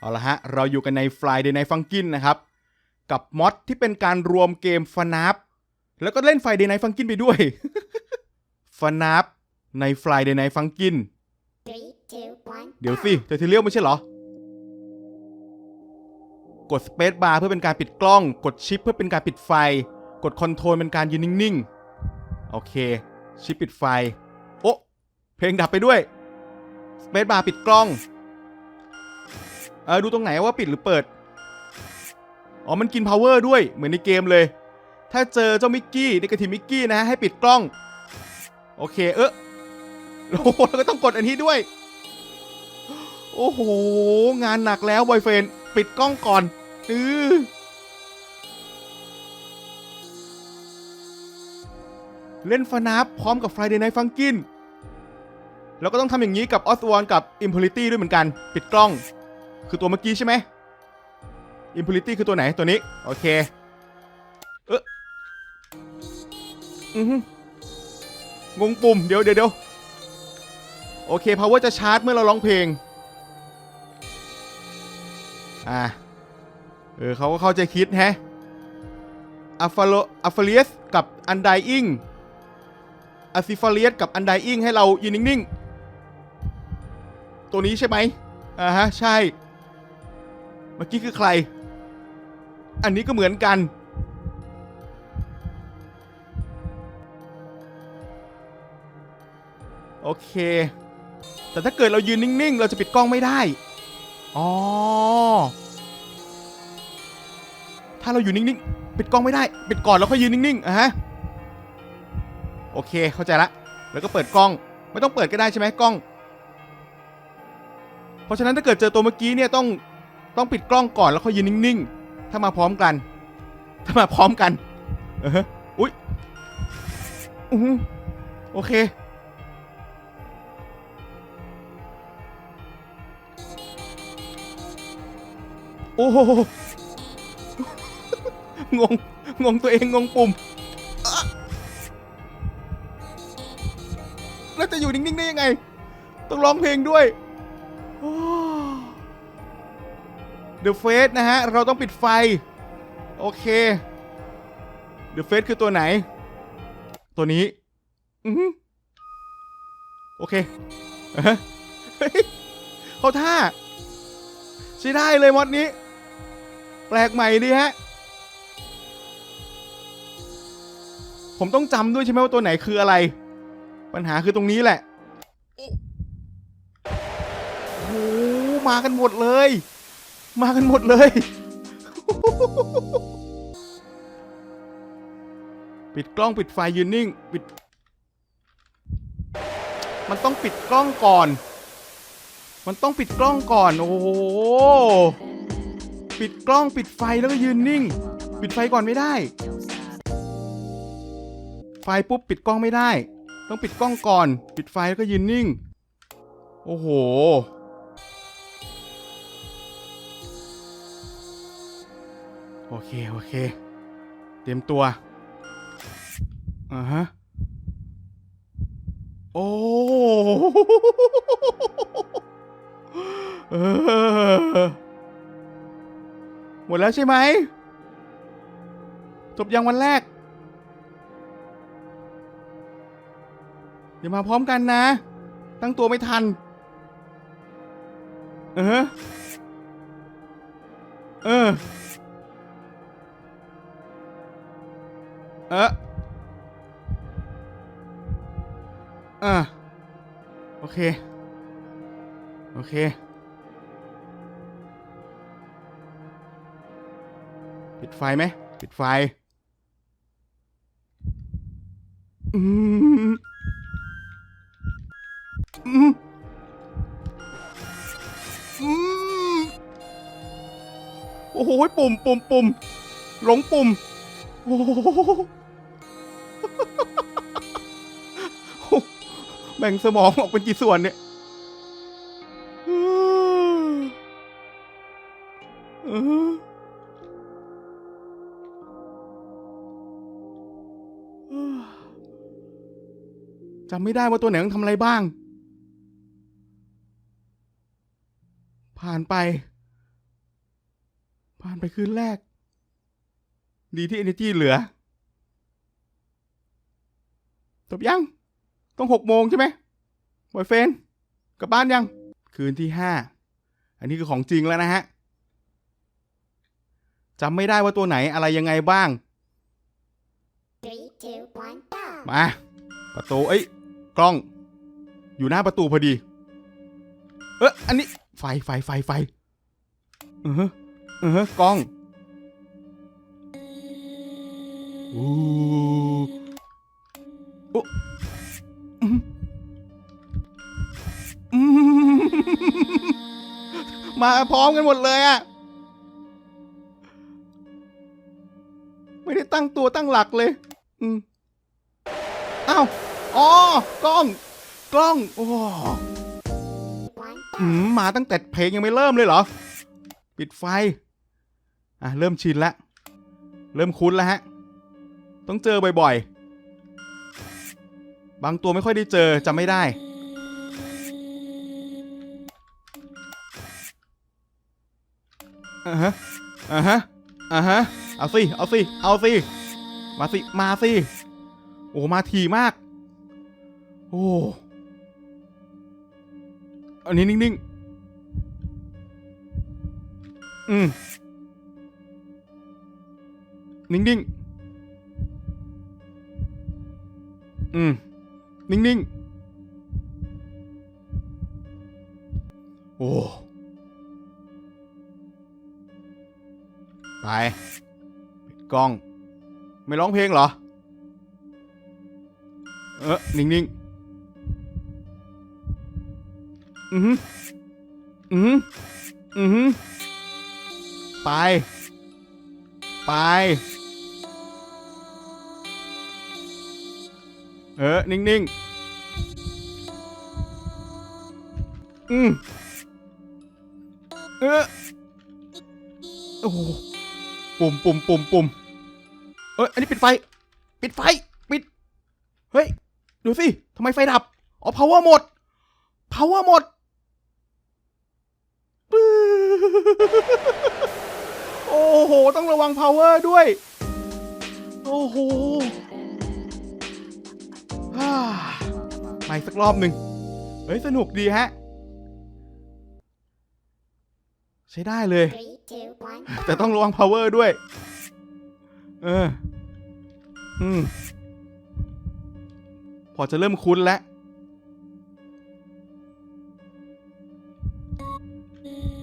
เอาละฮะ เราอยู่กันใน Friday Night Funkin' นะครับ กับมอดที่เป็นการรวมเกมฟนับแล้วก็เล่น Friday Night Funkin' ไปด้วยฟนับใน Friday Night Funkin' Three, two, one. เดี๋ยวสิเทอร์เทเรียลไม่ใช่เหรอ กดสเปซบาร์เพื่อเป็นการปิดกล้อง กดชิปเพื่อเป็นการปิดไฟ กดคอนโทรลเป็นการยืนนิ่งๆ โอเค ชิปปิดไฟ โอ้เพลงดับไปด้วยสเปซบาร์ปิดกล้อง เออดูตรงไหนว่าปิดหรือเปิด อ๋อ มันกินพาวเวอร์ด้วย เหมือนในเกมเลย ถ้าเจอเจ้ามิกกี้เด็กระทิมิกกี้นะฮะ ให้ปิดกล้อง โอเค เออโอ้โหแล้วก็ต้องกดอันนี้ด้วย โอ้โห งานหนักแล้วบอยเฟนปิดกล้องก่อนเออเล่นฟนาฟพร้อมกับ Friday Night Funkin' แล้วก็ต้องทำอย่างนี้กับออสวอนกับ Impurity ด้วยเหมือนกัน ปิดกล้อง คือตัวเมื่อกี้ใช่ไหม Impurity คือตัวไหนตัวนี้ โอเค เอออือหืองงปุ่ม เดี๋ยวเดี๋ยวเดี๋ยวโอเค power จะชาร์จเมื่อเราร้องเพลง อ่า เออเขาก็เข้าใจคิดแฮะอัฟฟาโลอัฟฟาเลียสกับอันไดอิงอะซิฟาเลียสกับอันไดอิงให้เรายืนนิ่ง ๆ ตัวนี้ใช่ไหมอ่าฮะ ใช่ เมื่อกี้คือใคร อันนี้ก็เหมือนกัน โอเค แต่ถ้าเกิดเรายืนนิ่ง ๆ เราจะปิดกล้องไม่ได้ อ๋อ ถ้าเราอยู่นิ่ง ๆ ปิดกล้องไม่ได้ ปิดก่อนแล้วค่อยยืนนิ่ง ๆ อะฮะ โอเค เข้าใจละ แล้วก็เปิดกล้อง ไม่ต้องเปิดก็ได้ใช่ไหมกล้อง เพราะฉะนั้นถ้าเกิดเจอตัวเมื่อกี้เนี่ยต้อง ต้องปิดกล้องก่อนแล้วค่อยยืนนิ่งๆ ถ้ามาพร้อมกัน ถ้ามาพร้อมกัน เออฮะอุ๊ยอือโอเค โอ้โหงง งงตัวเองงงปุ่ม แล้วจะอยู่นิ่งๆได้ยังไง ต้องร้องเพลงด้วย The Face นะฮะ เราต้องปิดไฟ โอเค The Face คือตัวไหน ตัวนี้ อือโอเคเฮ้ยเขาท่า ใช้ได้เลยมอดนี้ แปลกใหม่ดีฮะ ผมต้องจำด้วยใช่ไหมว่าตัวไหนคืออะไร ปัญหาคือตรงนี้แหละ โอ้โหมากันหมดเลย มากันหมดเลย ปิดกล้องปิดไฟยืนนิ่ง ปิด มันต้องปิดกล้องก่อน มันต้องปิดกล้องก่อน โอ้โห ปิดกล้องปิดไฟแล้วก็ยืนนิ่ง ปิดไฟก่อนไม่ได้ ไฟปุ๊บปิดกล้องไม่ได้ ต้องปิดกล้องก่อน ปิดไฟแล้วก็ยืนนิ่ง โอ้โห โอเค โอเค เตรียมตัว อ่าฮะ โอ้หมดแล้วใช่ไหม จบยังวันแรก เดี๋ยวมาพร้อมกันนะ ตั้งตัวไม่ทัน เออ เออ เอออะโอเค โอเค ปิดไฟไหมปิดไฟ อืม อืม อืม โอ้โห ปุ่มปุ่มปุ่มหลงปุ่ม โอ้โห แบ่งสมองออกเป็นกี่ส่วนเนี่ยจำไม่ได้ว่าตัวไหนต้องทำอะไรบ้าง ผ่านไป ผ่านไปคืนแรก ดีที่ energy เหลือ จบยัง ต้องหกโมงใช่ไหมบอยเฟนกลับบ้านยัง คืนที่ห้า อันนี้คือของจริงแล้วนะฮะจำไม่ได้ว่าตัวไหนอะไรยังไงบ้าง Three, two, one, go. มา ประตู เอ้ย กล้อง อยู่หน้าประตูพอดี เอ๊ะอันนี้ ไฟ ไฟ ไฟ ไฟ เออฮะเออฮะกล้องอู้โอ้อื มาพร้อมกันหมดเลยอะไม่ได้ตั้งตัวตั้งหลักเลย อืมอ้าว อ๋อ กล้อง กล้อง โอ้หืมมาตั้งแต่เพลงยังไม่เริ่มเลยเหรอ ปิดไฟ อะ เริ่มชินละ เริ่มคุ้นแล้วฮะ ต้องเจอบ่อยๆ บางตัวไม่ค่อยได้เจอจำไม่ได้ อ่าฮะ อ่าฮะ อ่าฮะ เอาสิ เอาสิ เอาสิ มาสิ มาสิ โอ้ มาทีมาก โอ้ อันนี้นิ่งๆ อืม นิ่งๆ อืม นิ่งๆ โอ้ ไปปิดกล้อง ไม่ร้องเพลงเหรอ เออนิ่งๆ อือหืออือหืออือหือไป ไป เออ นิ่งๆ อืมเออโอ้โหปุ่มปุ่มปุ่มปุ่มเอ้ออันนี้ปิดไฟ ปิดไฟ ปิด เฮ้ย ดูสิทำไมไฟดับ อ๋อ power หมด power หมดปื๊ดโอ้โห ต้องระวัง power ด้วย โอ้โห มาอีกสักรอบหนึ่งเฮ้ย สนุกดีฮะ ใช้ได้เลย แต่ต้องระวัง power ด้วย เออ อืม พอจะเริ่มคุ้นแล้ว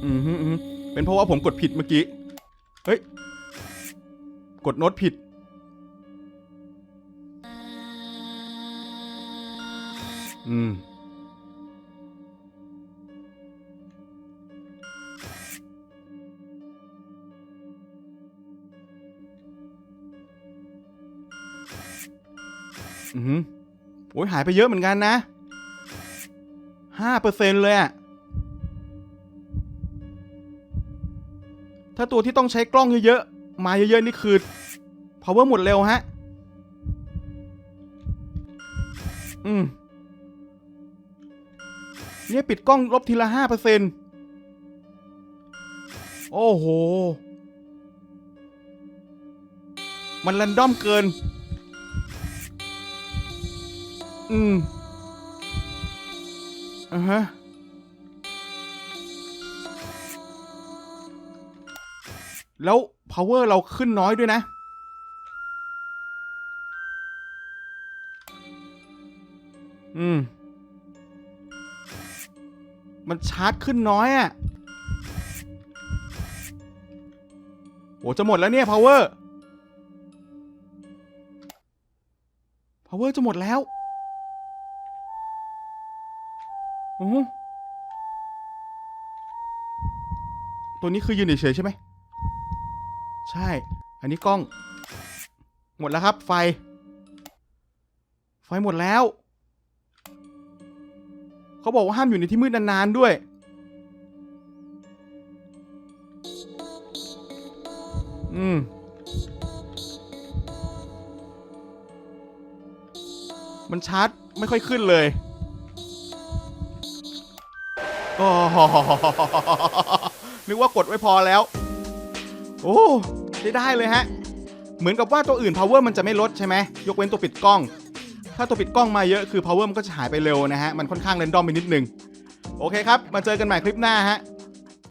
อืมอืมเป็นเพราะว่าผมกดผิดเมื่อกี้ เฮ้ย กดโน้ตผิด อืม อือหือโอ้ยหายไปเยอะเหมือนกันนะห้าเปอร์เซ็นเลยอะถ้าตัวที่ต้องใช้กล้องเยอะๆ มาเยอะๆ นี่คือ power หมดเร็วฮะ อืม เนี่ยปิดกล้องลบทีละห้าเปอร์เซ็นโอ้โห มันรันดอมเกิน อืมอ่าฮะ แล้ว power เราขึ้นน้อยด้วยนะ อืม มันชาร์จขึ้นน้อยอะ่ะโอ้จะหมดแล้วเนี่ย power power จะหมดแล้วโอ้ตัวนี้คือยืนเฉยใช่ไหม ใช่ อันนี้กล้อง หมดแล้วครับ ไฟ ไฟหมดแล้ว เขาบอกว่าห้ามอยู่ในที่มืดนานๆด้วย อืม มันชาร์จไม่ค่อยขึ้นเลยโอ้นึกว่ากดไว้พอแล้ว โอ้ได้ได้เลยฮะ เหมือนกับว่าตัวอื่น power มันจะไม่ลดใช่ไหม ยกเว้นตัวปิดกล้อง ถ้าตัวปิดกล้องมาเยอะคือ power มันก็จะหายไปเร็วนะฮะ มันค่อนข้างเรนดอมไปนิดนึง โอเคครับ มาเจอกันใหม่คลิปหน้าฮะ